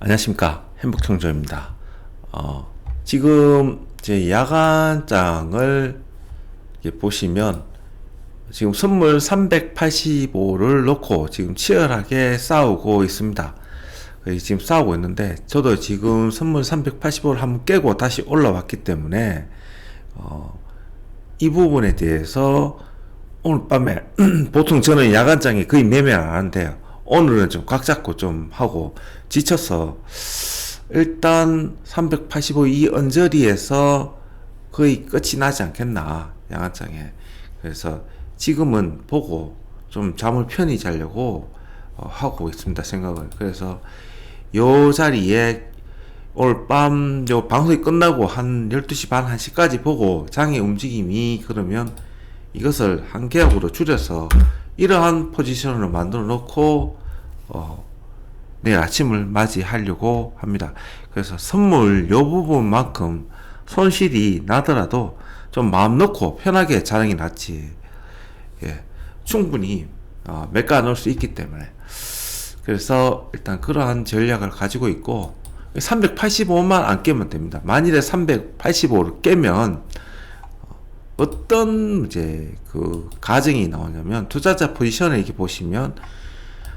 안녕하십니까 행복청조입니다. 어, 지금 제 야간장을 보시면 지금 선물 385를 놓고 지금 치열하게 싸우고 있습니다. 지금 싸우고 있는데 저도 지금 선물 385를 한번 깨고 다시 올라왔기 때문에 어, 이 부분에 대해서 오늘 밤에 보통 저는 야간장에 거의 매매 안 하는데요. 오늘은 좀 꽉 잡고 좀 하고 지쳐서 일단 385이 언저리에서 거의 끝이 나지 않겠나 양한장에. 그래서 지금은 보고 좀 잠을 편히 자려고 어, 하고 있습니다 생각을. 그래서 요 자리에 오늘 밤 요 방송이 끝나고 한 12시 반 1시까지 보고 장의 움직임이 그러면 이것을 한 계약으로 줄여서 이러한 포지션으로 만들어 놓고 어, 내일 아침을 맞이하려고 합니다. 그래서 선물 요 부분만큼 손실이 나더라도 좀 마음 놓고 편하게 자랑이 낫지. 예, 충분히 어, 매가 넣을 수 있기 때문에. 그래서 일단 그러한 전략을 가지고 있고 385만 안 깨면 됩니다. 만일에 385를 깨면 어떤 이제 그 가정이 나오냐면 투자자 포지션을 이렇게 보시면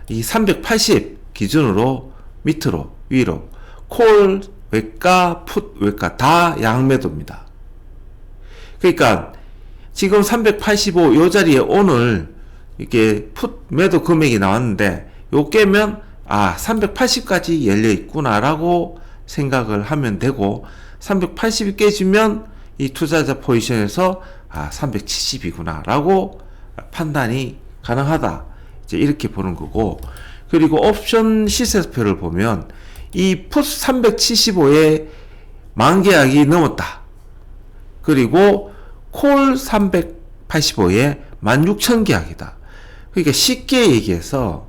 이 380 기준으로 밑으로 위로 콜 외가 풋 외가 다 양매도입니다. 그러니까 지금 385 요 자리에 오늘 이게 풋 매도 금액이 나왔는데 요 깨면 아 380까지 열려 있구나라고 생각을 하면 되고 380이 깨지면 이 투자자 포지션에서 아 370이구나 라고 판단이 가능하다. 이제 이렇게 보는 거고 그리고 옵션 시세표를 보면 이 푸스 375에 만 계약이 넘었다. 그리고 콜 385에 16,000 계약이다. 그러니까 쉽게 얘기해서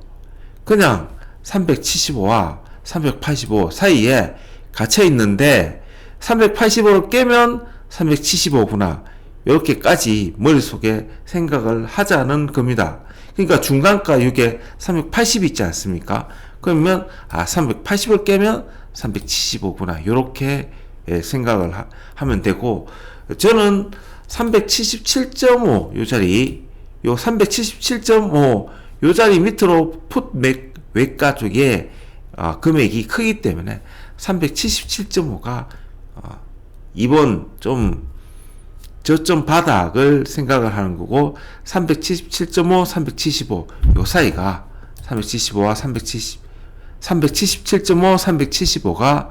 그냥 375와 385 사이에 갇혀 있는데 385를 깨면 375구나. 이렇게까지 머릿속에 생각을 하자는 겁니다. 그러니까 중간가 이게 380 있지 않습니까? 그러면 아 380을 깨면 375구나. 이렇게 예, 생각을 하, 면 되고 저는 377.5 요 자리 요 377.5 요 자리 밑으로 풋 맥, 외가 쪽에 아, 금액이 크기 때문에 377.5가 아, 이번 좀 저점 바닥을 생각을 하는 거고 377.5, 375 요 사이가 375와 370 377.5, 375가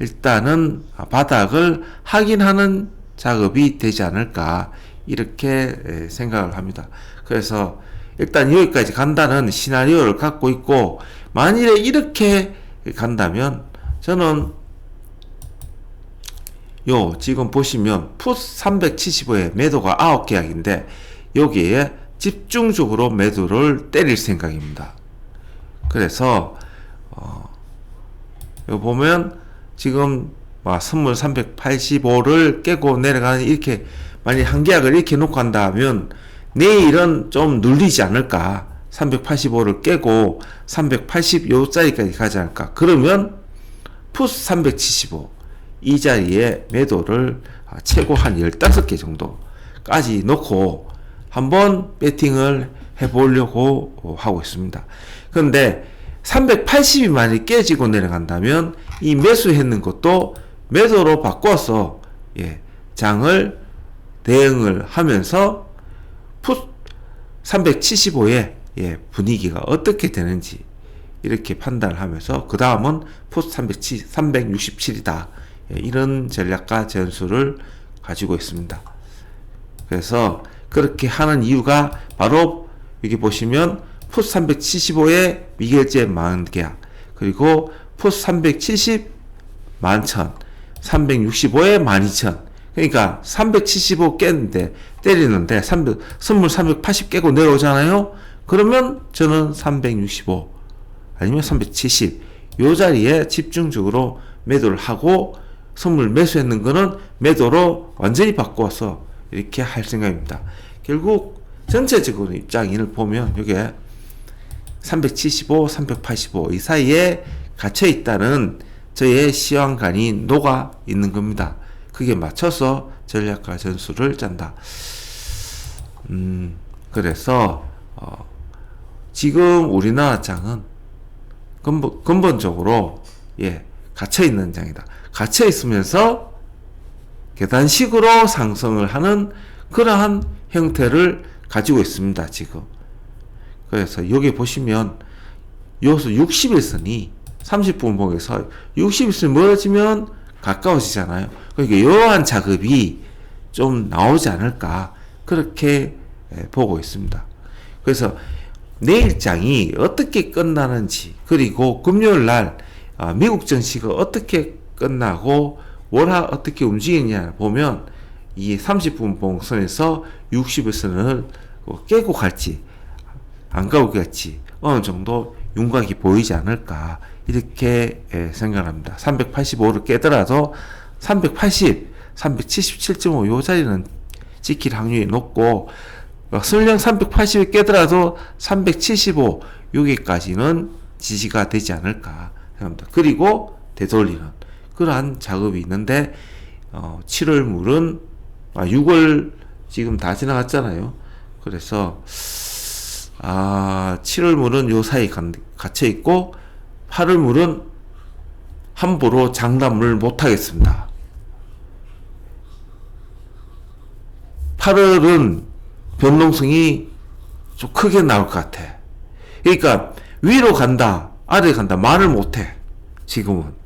일단은 바닥을 확인하는 작업이 되지 않을까 이렇게 생각을 합니다. 그래서 일단 여기까지 간다는 시나리오를 갖고 있고 만일에 이렇게 간다면 저는 요 지금 보시면 푸스 375에 매도가 9계약인데 여기에 집중적으로 매도를 때릴 생각입니다. 그래서 어, 요 보면 지금 와, 선물 385를 깨고 내려가는 이렇게 만약 한 계약을 이렇게 놓고 한다면 내일은 좀 눌리지 않을까? 385를 깨고 380 요짜리까지 가지 않을까? 그러면 푸스 375 이 자리에 매도를 아, 최고 한 15개 정도까지 놓고 한번 배팅을 해보려고 하고 있습니다. 그런데 380이 만약 깨지고 내려간다면 이 매수했는 것도 매도로 바꿔서 예, 장을 대응을 하면서 풋 375의 예, 분위기가 어떻게 되는지 이렇게 판단을 하면서 그 다음은 풋 367이다. 예, 이런 전략과 전술을 가지고 있습니다. 그래서 그렇게 하는 이유가 바로 여기 보시면 포스 375에 미결제 만계약 그리고 포스 370 만천 365에 12,000 그러니까 375 깼는데 때리는데 300, 선물 380 깨고 내려오잖아요? 그러면 저는 365 아니면 370 요 자리에 집중적으로 매도를 하고 선물 매수했는 거는 매도로 완전히 바꿔서 이렇게 할 생각입니다. 결국 전체적으로 입장인을 보면 이게 375, 385 이 사이에 갇혀 있다는 저의 시황관이 녹아 있는 겁니다. 그게 맞춰서 전략과 전술을 짠다. 음, 그래서 어, 지금 우리나라 장은 근본, 근본적으로 예 갇혀 있는 장이다. 갇혀 있으면서 계단식으로 상승을 하는 그러한 형태를 가지고 있습니다. 지금. 그래서 여기 보시면 요수 61선이 30분 봉에서 61선이 멀어지면 가까워지잖아요. 그러니까 이러한 작업이 좀 나오지 않을까 그렇게 예, 보고 있습니다. 그래서 내일장이 어떻게 끝나는지 그리고 금요일 날 아, 미국 증시가 어떻게 끝나고 월화 어떻게 움직이냐 보면 이 30분 봉선에서 60일선을 깨고 갈지 안 가고 갈지 어느 정도 윤곽이 보이지 않을까 이렇게 예, 생각합니다. 385를 깨더라도 380, 377.5 요 자리는 지킬 확률이 높고 어, 설령 380을 깨더라도 375 여기까지는 지지가 되지 않을까 생각합니다. 그리고 되돌리는 그러한 작업이 있는데 어, 7월 물은 아 6월 지금 다 지나갔잖아요. 그래서 아 7월 물은 요 사이 갇혀 있고 8월 물은 함부로 장담을 못 하겠습니다. 8월은 변동성이 좀 크게 나올 것 같아. 그러니까 위로 간다, 아래 간다 말을 못 해. 지금은.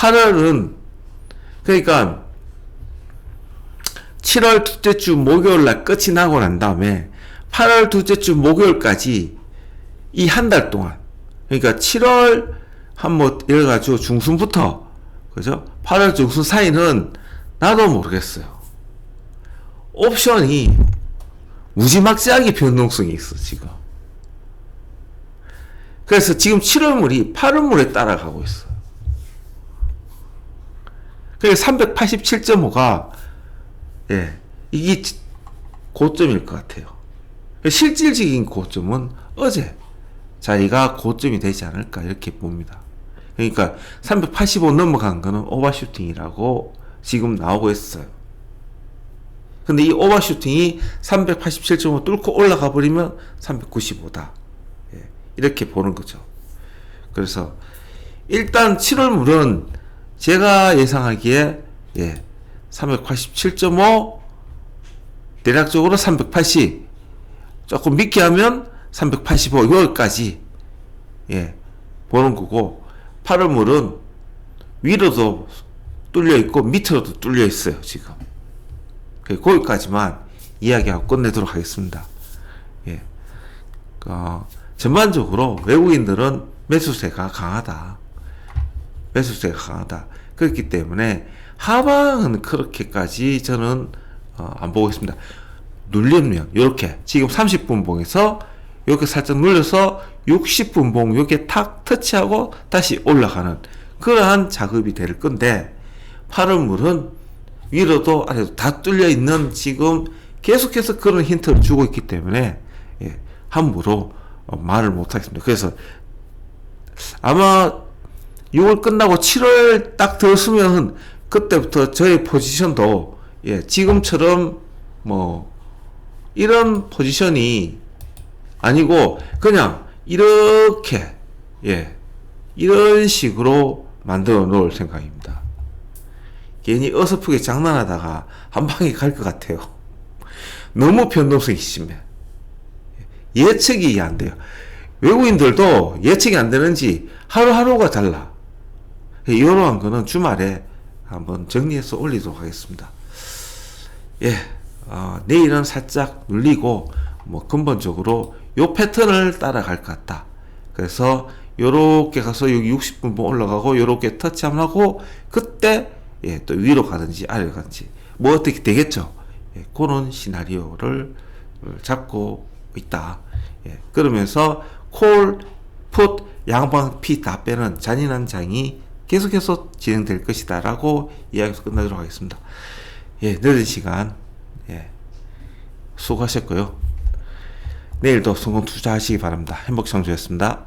8월은 그러니까 7월 둘째 주 목요일 날 끝이 나고 난 다음에 8월 둘째 주 목요일까지 이 한 달 동안 그러니까 7월 한뭐 이래 가지고 중순부터 그죠? 8월 중순 사이는 나도 모르겠어요. 옵션이 무지막지하게 변동성이 있어 지금. 그래서 지금 7월물이 8월물에 따라가고 있어. 그래서 387.5가 예 이게 고점일 것 같아요. 실질적인 고점은 어제 자리가 고점이 되지 않을까 이렇게 봅니다. 그러니까 385 넘어간 거는 오버슈팅이라고 지금 나오고 있어요. 근데 이 오버슈팅이 387.5 뚫고 올라가 버리면 395다. 예, 이렇게 보는 거죠. 그래서 일단 7월 물은 제가 예상하기에 예, 387.5 대략적으로 380 조금 믿게 하면 385 여기까지 예, 보는 거고 8월 물은 위로도 뚫려 있고 밑으로도 뚫려 있어요 지금 그 거기까지만 이야기하고 끝내도록 하겠습니다. 예. 어, 전반적으로 외국인들은 매수세가 강하다. 매수세가 강하다. 그렇기 때문에 하방은 그렇게까지 저는 어, 안 보고 있습니다. 눌리면 이렇게 지금 30분 봉에서 이렇게 살짝 눌려서 60분 봉 이렇게 탁 터치하고 다시 올라가는 그러한 작업이 될 건데 파란물은 위로도 아래도 다 뚫려 있는 지금 계속해서 그런 힌트를 주고 있기 때문에 예, 함부로 어, 말을 못 하겠습니다. 그래서 아마 6월 끝나고 7월 딱 들었으면 그때부터 저의 포지션도 예, 지금처럼 뭐 이런 포지션이 아니고 그냥 이렇게 예, 이런 식으로 만들어 놓을 생각입니다. 괜히 어설프게 장난하다가 한 방에 갈 것 같아요. 너무 변동성이 심해. 예측이 안 돼요. 외국인들도 예측이 안 되는지 하루하루가 달라. 이러한 거는 주말에 한번 정리해서 올리도록 하겠습니다. 예, 어, 내일은 살짝 눌리고, 뭐, 근본적으로 요 패턴을 따라갈 것 같다. 그래서, 요렇게 가서 여기 60분 올라가고, 요렇게 터치 한번 하고, 그때 예, 또 위로 가든지 아래로 가든지 뭐 어떻게 되겠죠. 예, 그런 시나리오를 잡고 있다. 예, 그러면서 콜, 풋, 양방 피 다 빼는 잔인한 장이 계속해서 진행될 것이다 라고 이야기해서 끝나도록 하겠습니다. 예, 늦은 시간 예, 수고하셨고요. 내일도 성공 투자하시기 바랍니다. 행복창조였습니다.